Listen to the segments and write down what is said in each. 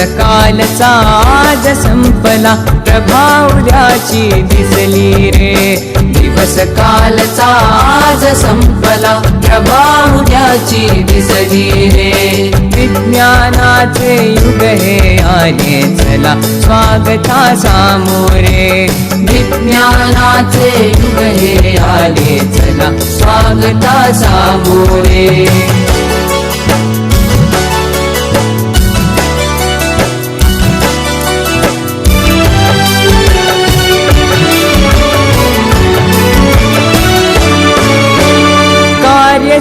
सकालचा आज संपला. प्रभावल्याची दिसली रे. दिवस कालचा आज संपला. प्रभावल्याची दिसली रे. विज्ञानाचे युग हे आले चला. स्वागता सामोरे विज्ञानाचे युग हे आले चला. स्वागता सामोरे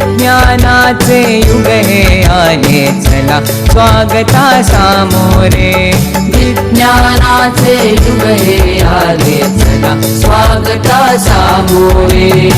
ज्ञानाचे युग हे आले. चला स्वागता सामोरे. विज्ञानाचे युग हे आले. चला स्वागता सामोरे.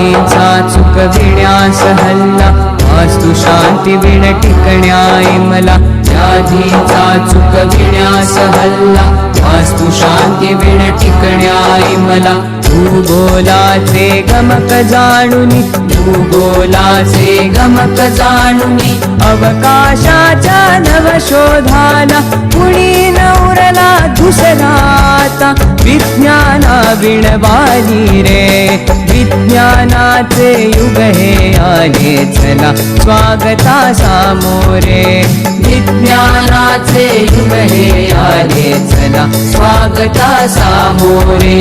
सुख विण्यास हल्ला वास्तु शांती विण टिकण्याय मला व्याधीचा चुकविण्यास हल्ला वास्तु शांती विण टिकण्याय मला भूगोलाचे गमक जाणुनी भूगोलाचे गमक जाणुनी अवकाशाच्या नवशोधाला कुणी नवरला दुसराता विज्ञाना विणवाली रे. विज्ञानाचे युग हे आले चला स्वागता सामोरे विज्ञानाचे युग हे आले चला स्वागता सामोरे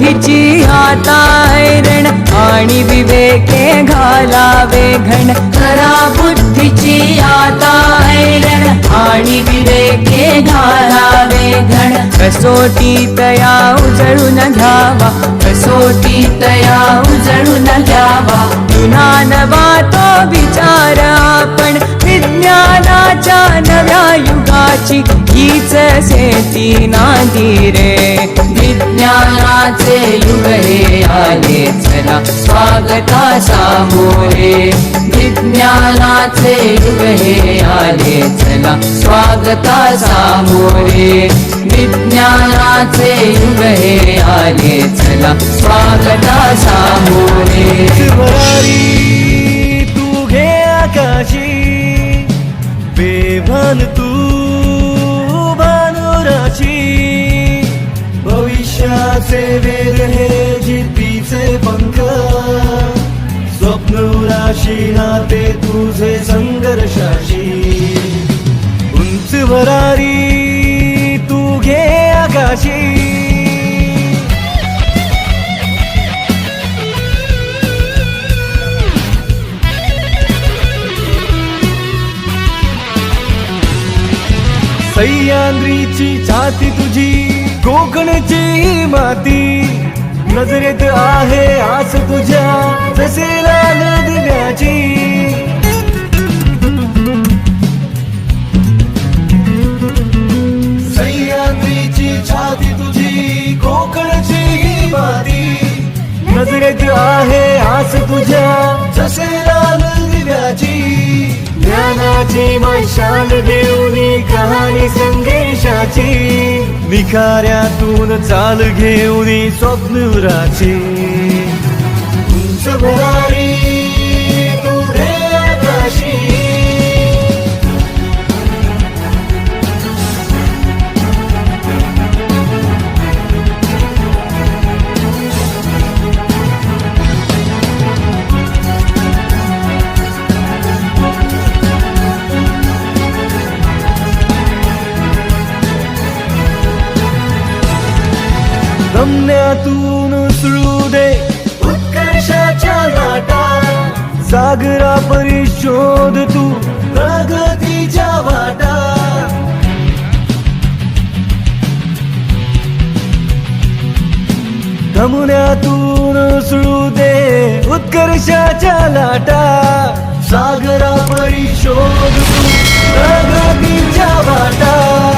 बुद्धीची आता ऐरण आणि विवेके घालावे घण. करा बुद्धीची आता ऐरण आणि विवेके घालावे घण. कसोटी तया उजळून घ्यावा. कसोटी तया उजळून घ्यावा. जुनानवा तो विचार आपण. विज्ञानाच्या नव्या युगाची. हीच सेती नांदी रे. ज्ञानाचे युग हे आले चला. स्वागता सामोरे. विज्ञानाचे युग हे आले चला. स्वागता सामोरे. विज्ञानाचे युग हे आले चला. स्वागता सामोरे. तू घे आकाशी. बेभान तू भविष्याचे वेग हे जिद्दीचे पंख। स्वप्न राशी नाते तुझे संघर्षाशी। उंच भरारी तू घे आकाशी। सह्याद्रीची छाती तुझी कोकणची माती. नजरेत आहे आस तुझ्या. जसे लागण्याची मैशान घेऊन कहाणी संदेशाची. निखाऱ्यातून चाल घेऊन स्वप्नुराची उंच भरारी धमन्यातून सुळू दे. उत्कर्षाच्या लाटा. सागरा परिशोध तू. प्रगतीच्या वाटा. धमुन्यातून सुळू दे. उत्कर्षाच्या लाटा. सागरा परिशोध तू. प्रगतीच्या वाटा.